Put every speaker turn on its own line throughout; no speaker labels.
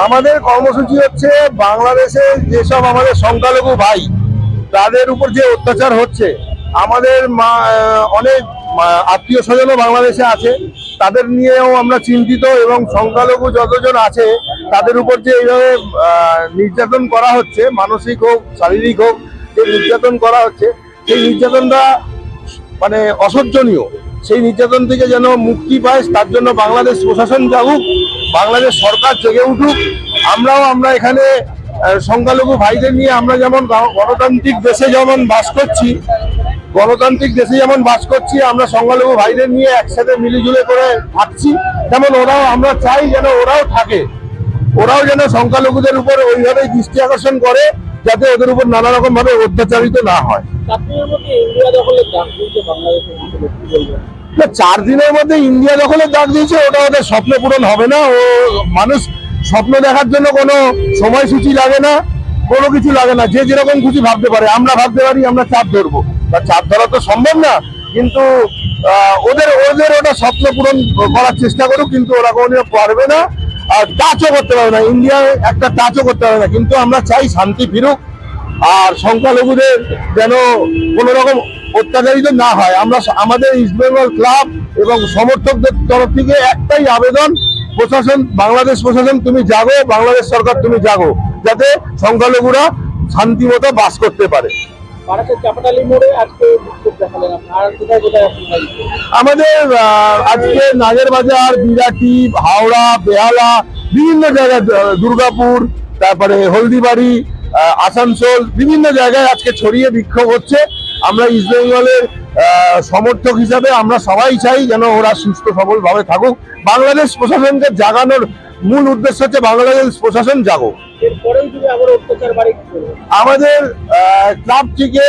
আমাদের কর্মসূচি হচ্ছে বাংলাদেশে যেসব আমাদের সংখ্যালঘু ভাই, তাদের উপর যে অত্যাচার হচ্ছে, আমাদের অনেক আত্মীয় স্বজনও বাংলাদেশে আছে, তাদের নিয়েও আমরা চিন্তিত এবং সংখ্যালঘু যতজন আছে, তাদের উপর যে এইভাবে নির্যাতন করা হচ্ছে, মানসিক হোক, শারীরিক হোক, যে নির্যাতন করা হচ্ছে, সেই নির্যাতনটা মানে অসহ্যনীয়। সেই নির্যাতন থেকে যেন মুক্তি পায়, তার জন্য বাংলাদেশ প্রশাসন জাগুক বাংলাদেশ সরকার জেগে উঠুক, আমরাও আমরা এখানে সংখ্যালঘু ভাইদের নিয়ে আমরা যেমন গণতান্ত্রিক দেশে যেমন বাস করছি, গণতান্ত্রিক দেশে যেমন বাস করছি, আমরা সংখ্যালঘু ভাইদের নিয়ে একসাথে মিলিজুলে করে থাকছি, তেমন ওরাও, আমরা চাই যেন ওরাও থাকে। ওরাও যেন সংখ্যালঘুদের উপর ওইভাবে দৃষ্টি আকর্ষণ করে, যাতে ওদের উপর নানা রকম ভাবে অত্যাচারিত না হয়। না, চার দিনের মধ্যে ইন্ডিয়া দখলের ডাক দিয়েছে, ওটা ওদের স্বপ্ন পূরণ হবে না। ও মানুষ স্বপ্ন দেখার জন্য কোনো সময়সূচি লাগে না, কোনো কিছু লাগে না। যে যেরকম খুশি ভাবতে পারে, আমরা ভাবতে পারি, আমরা চাপ ধরবো। বা চাপ ধরা তো সম্ভব না, কিন্তু ওদের ওদের ওটা স্বপ্ন পূরণ করার চেষ্টা করুক, কিন্তু ওরা কোনোদিনও পারবে না। আর টাচও করতে পারবে না। ইন্ডিয়া একটা টাচও করতে পারবে না। কিন্তু আমরা চাই শান্তি ফিরুক, আর সংখ্যালঘুদের যেন কোনো রকম অত্যাচারিত না হয়। আমরা আমাদের ইস্ট বেঙ্গল ক্লাব এবং সমর্থকদের তরফ থেকে একটাই আবেদন প্রশাসন বাংলাদেশ প্রশাসন তুমি জাগো বাংলাদেশ সরকার তুমি জাগো যাতে সংখ্যালঘুরা শান্তি মতো বাস করতে পারে। আমাদের আজকে নাগের বাজার বিরাটি হাওড়া বেহালা বিভিন্ন জায়গায় দুর্গাপুর তারপরে হলদিবাড়ি আসানসোল বিভিন্ন জায়গায় আজকে ছড়িয়ে বিক্ষোভ হচ্ছে। আমরা ইস্ট বেঙ্গলের সমর্থক হিসাবে আমরা সবাই চাই যেন ওরা সুস্থ সবল ভাবে থাকুক। বাংলাদেশ প্রশাসনকে জাগানোর মূল উদ্দেশ্য হচ্ছে বাংলাদেশ প্রশাসন
করবেন
আমাদের আহ, ক্লাব থেকে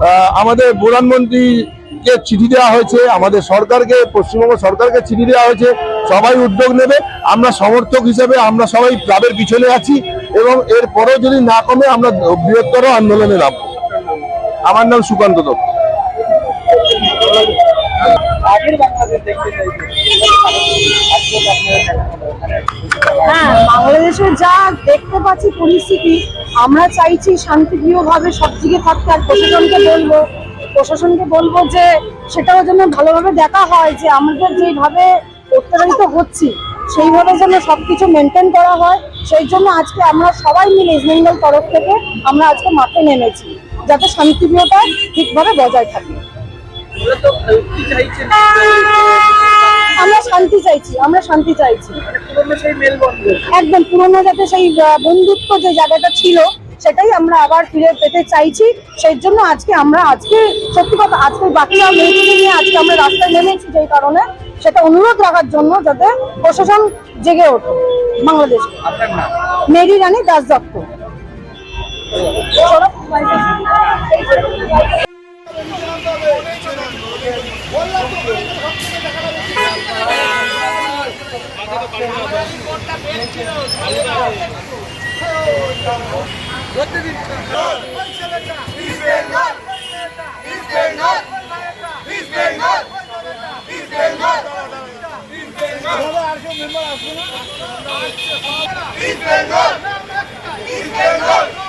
আহ, আমাদের প্রধানমন্ত্রীকে চিঠি দেওয়া হয়েছে আমাদের সরকারকে পশ্চিমবঙ্গ সরকারকে চিঠি দেওয়া হয়েছে সবাই উদ্যোগ নেবে। আমরা সমর্থক হিসেবে আমরা সবাই ক্লাবের পিছনে আছি এবং এরপরেও যদি না কমে আমরা বৃহত্তর আন্দোলনে নামবো। আমার নাম সুকান্ত দত্ত।
হ্যাঁ বাংলাদেশে যা দেখতে পাচ্ছি পরিস্থিতি, আমরা চাইছি শান্তিপ্রিয়ভাবে সব দিকে থাকতে, আর প্রশাসনকে বলব প্রশাসনকে বলব যে সেটাও যেন ভালোভাবে দেখা হয়, যে আমাদের যেভাবে অত্যাচারিত হচ্ছি, সেইভাবে যেন সবকিছু মেনটেন করা হয়। সেই জন্য আজকে আমরা সবাই মিলে ইস্ট বেঙ্গল তরফ থেকে আমরা আজকে মাঠে নেমেছি। যাতে শান্তিপ্রিয়তা ঠিকভাবে বজায় থাকে। আমরা শান্তি চাইছি আমরা শান্তি চাইছি।
মানে
একদম পুরোনো যাতে সেই বন্ধুত্ব যে জায়গাটা ছিল সেটাই আমরা আবার ফিরে পেতে চাইছি। সেই জন্য আজকে আমরা আজকে সত্যি কথা আজকে বাকিরা মেয়েটিকে নিয়ে আজকে আমরা রাস্তায় নেমেছি যেই কারণে সেটা অনুরোধ রাখার জন্য যাতে প্রশাসন জেগে ওঠে। Bangladesh. Mary Rani Das Dutta!
East Bengal! East Bengal!